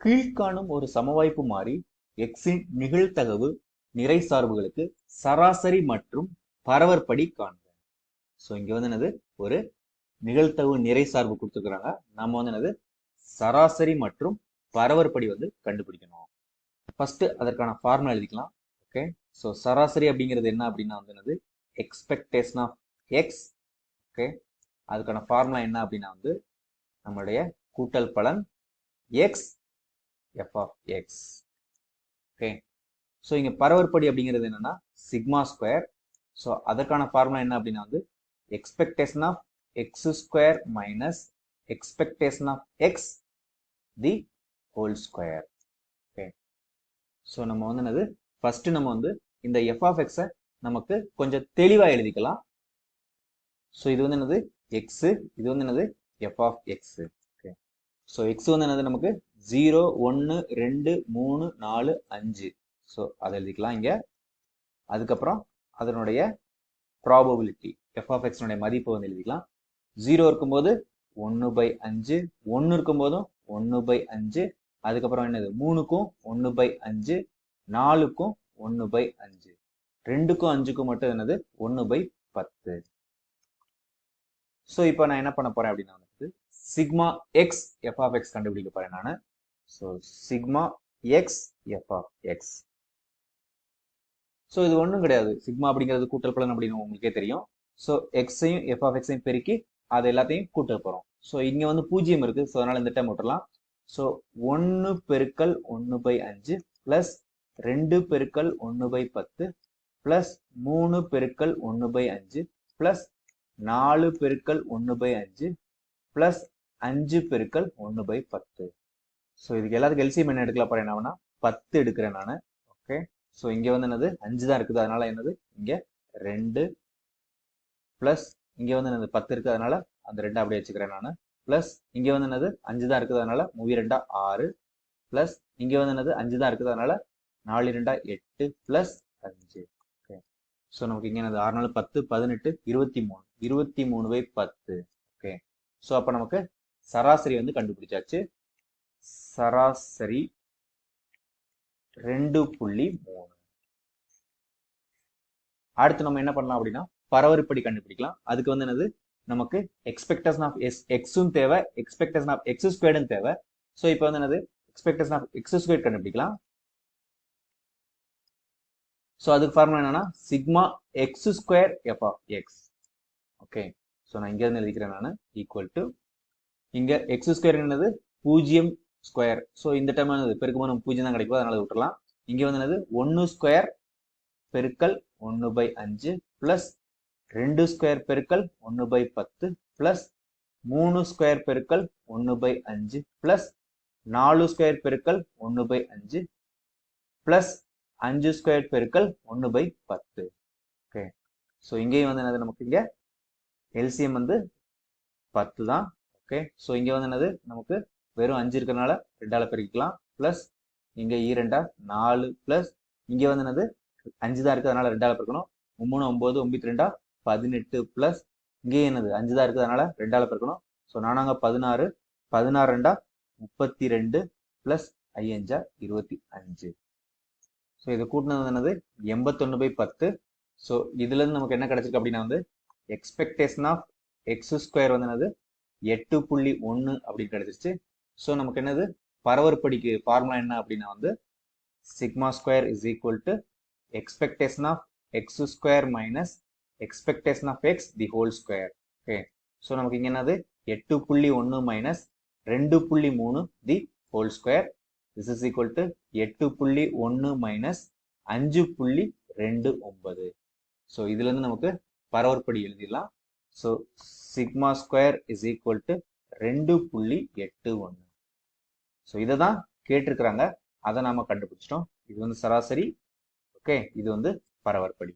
கீழ்காணும் ஒரு சமவாய்ப்பு மாறி எக்ஸின் நிகழ்தகவு நிறை சார்புகளுக்கு சராசரி மற்றும் பரவற்படி காண்க. ஸோ இங்க வந்து என்னது? ஒரு நிகழ்தகவு நிறை சார்பு கொடுத்துருக்குறாங்க. நம்ம வந்து என்னது? சராசரி மற்றும் பரவற்படி வந்து கண்டுபிடிக்கணும். ஃபர்ஸ்ட் அதற்கான ஃபார்முலா எழுதிக்கலாம். ஓகே ஸோ சராசரி அப்படிங்கிறது என்ன அப்படின்னா வந்து என்னது? எக்ஸ்பெக்டேஷன் ஆஃப் எக்ஸ் ஓகே அதுக்கான ஃபார்முலா என்ன அப்படின்னா வந்து நம்மளுடைய கூட்டல் பலன் X F of X okay so இங்கே பரவற்படி அப்படிங்கிறது என்னன்னா சிக்மா ஸ்கொயர் ஸோ அதற்கான ஃபார்முலா என்ன அப்படின்னா வந்து expectation of X square minus expectation of X the whole square okay so நம்ம வந்து என்னது ஃபர்ஸ்ட் நம்ம வந்து இந்த எஃப் ஆஃப் எக்ஸை நமக்கு கொஞ்சம் தெளிவாக எழுதிக்கலாம். ஸோ இது வந்து என்னது எக்ஸு இது வந்து என்னது F of X so X வந்து என்னது நமக்கு? ஜீரோ ஒன்று ரெண்டு மூணு நாலு அஞ்சு. ஸோ அதை எழுதிக்கலாம் இங்கே. அதுக்கப்புறம் அதனுடைய ப்ராபபிலிட்டி எஃப் ஆஃப் எக்ஸ்னுடைய மதிப்பை வந்து எழுதிக்கலாம். ஜீரோ இருக்கும்போது ஒன்று பை அஞ்சு ஒன்று இருக்கும்போதும் ஒன்று பை அஞ்சு. அதுக்கப்புறம் என்னது? மூணுக்கும் ஒன்று பை அஞ்சு நாலுக்கும் ஒன்று பை அஞ்சு. ரெண்டுக்கும் அஞ்சுக்கும் மட்டும் என்னது? ஒன்று பை பத்து. ஸோ இப்போ நான் என்ன பண்ண போறேன் அப்படின்னா வந்து sigma X F of X கண்டுபிடிக்க போறேன் நான். So sigma X F of X so இது ஒன்றும் கிடையாது. சிக்மா அப்படிங்கிறது கூட்டல் பலன் அப்படின்னு உங்களுக்கே தெரியும். ஸோ எக்ஸையும் எஃப் ஆஃப் எக்ஸையும் பெருக்கி அது எல்லாத்தையும் கூட்ட போகிறோம் ஸோ இங்கே வந்து பூஜ்ஜியம் இருக்கு. ஸோ அதனால இந்த டைம் விட்டுலாம் ஸோ ஒன்று பெருக்கல் ஒன்று பை அஞ்சு ப்ளஸ் ரெண்டு பெருக்கல் ஒன்று பை பத்து ப்ளஸ் மூணு பெருக்கல் ஒன்று பை அஞ்சு ப்ளஸ் நாலு பெருக்கல் ஒன்று பை அஞ்சு ப்ளஸ் அஞ்சு பெருக்கல் ஒன்று பை பத்து. ஸோ இதுக்கு எல்லாத்துக்கும் எல்சிஎம் என்ன எடுக்கலாம் பாரு என்ன பத்து எடுக்கிறேன் நான். ஓகே ஸோ இங்கே வந்து என்னது? அஞ்சு தான் இருக்குது. அதனால என்னது? இங்கே ரெண்டு ப்ளஸ் இங்கே வந்து என்னது? பத்து இருக்குது. அதனால அந்த ரெண்டை அப்படியே வச்சுக்கிறேன் நான். ப்ளஸ் இங்கே வந்து என்னது? அஞ்சு தான் இருக்குது. அதனால மூவி ரெண்டா ஆறு. ப்ளஸ் இங்கே வந்து என்னது? அஞ்சு தான் இருக்குது. அதனால நாலு ரெண்டா எட்டு ப்ளஸ் அஞ்சு. ஓகே ஸோ நமக்கு இங்கே என்னது? ஆறு நாலு பத்து பதினெட்டு இருபத்தி மூணு. இருபத்தி மூணு பை பத்து. ஓகே ஸோ அப்போ நமக்கு சராசரி வந்து கண்டுபிடிச்சாச்சு. சராசரி ரெண்டு புள்ளி மூணு. அடுத்து நம்ம என்ன பண்ணலாம் அப்படின்னா பரவற்படி கண்டுபிடிக்கலாம். அதுக்கு வந்து என்னது? நமக்கு எக்ஸ்பெக்டேஷன் ஆஃப் எஸ் எக்ஸும் தேவை. எக்ஸ்பெக்டேஷன் ஆஃப் எக்ஸ் ஸ்கொயர்டும் தேவை. ஸோ இப்போ வந்து என்னது? எக்ஸ்பெக்டேஷன் ஆஃப் எக்ஸ் ஸ்கொயர் கண்டுபிடிக்கலாம். ஸோ அதுக்கு ஃபார்முலா என்னன்னா sigma X square F of X okay so நான் இங்கே இருந்து எழுதிக்கிறேன் நான். ஈக்குவல் டு இங்கே எக்ஸ் ஸ்கொயர் என்னது? பூஜ்ஜியம் ஸ்கொயர் ஸோ இந்த டைம் என்னது? பெருக்கும்போது நம்ம பூஜ்ஜியம் தான் கிடைக்கும் அதனால விட்டுலாம் இங்கே வந்து என்னது? ஒன்று ஸ்கொயர் பெருக்கல் ஒன்று பை அஞ்சு ப்ளஸ் ரெண்டு ஸ்கொயர் பெருக்கல் ஒன்று பை பத்து ப்ளஸ் மூணு ஸ்கொயர் பெருக்கல் ஒன்று பை அஞ்சு ப்ளஸ் நாலு ஸ்கொயர் பெருக்கல் ஒன்று பை அஞ்சு ப்ளஸ் அஞ்சு ஸ்கொயர் பெருக்கல் ஒன்று பை பத்து. ஓகே ஸோ இங்கேயும் வந்து என்னது? நமக்கு இங்கே எல்சிஎம் வந்து பத்து தான். ஓகே ஸோ இங்கே வந்து என்னது? நமக்கு வெறும் அஞ்சு இருக்கிறனால ரெண்டால் பெருக்கிக்கலாம். ப்ளஸ் இங்கே ஈரெண்டா e நாலு. ப்ளஸ் இங்கே வந்து என்னது? அஞ்சு தான் இருக்குது அதனால் ரெண்டால் பெருக்கணும். மூணு ஒம்பது ஒம்பத்தி ரெண்டா? பதினெட்டு. ப்ளஸ் இங்கே என்னது? அஞ்சு தான் இருக்குது அதனால் ரெண்டால் பெருக்கணும். ஸோ நானாங்க பதினாறு. பதினாறு ரெண்டா? முப்பத்தி ரெண்டு. ப்ளஸ் ஐயஞ்சா? இருபத்தி அஞ்சு. ஸோ இதை கூட்டினது என்னது? எண்பத்தொன்று பை பத்து. ஸோ இதுலேருந்து நமக்கு என்ன கிடச்சிருக்கு அப்படின்னா வந்து எக்ஸ்பெக்டேஷன் ஆஃப் எக்ஸ் ஸ்கொயர் வந்து என்னது? எட்டு புள்ளி ஒன்று அப்படின்னு கிடைச்சிருச்சு. ஸோ நமக்கு என்னது? பரவற்படிக்கு ஃபார்முலா என்ன அப்படின்னா வந்து sigma square is equal to expectation of X square minus expectation of X the whole square okay so நமக்கு இங்கே என்னது? எட்டு புள்ளி ஒன்று மைனஸ் ரெண்டு புள்ளி மூணு the whole square this is equal to எட்டு புள்ளி ஒன்று மைனஸ் அஞ்சு புள்ளி ரெண்டு ஒன்பது. ஸோ இதுலேருந்து நமக்கு பரவற்படி எழுதிடலாம். So sigma square is equal to ரெண்டு புள்ளி எட்டு ஒன்று ஸோ இதை தான் கேட்டிருக்கிறாங்க. அதை நாம கண்டுபிடிச்சிட்டோம். இது வந்து சராசரி. ஓகே இது வந்து பரவற்படி.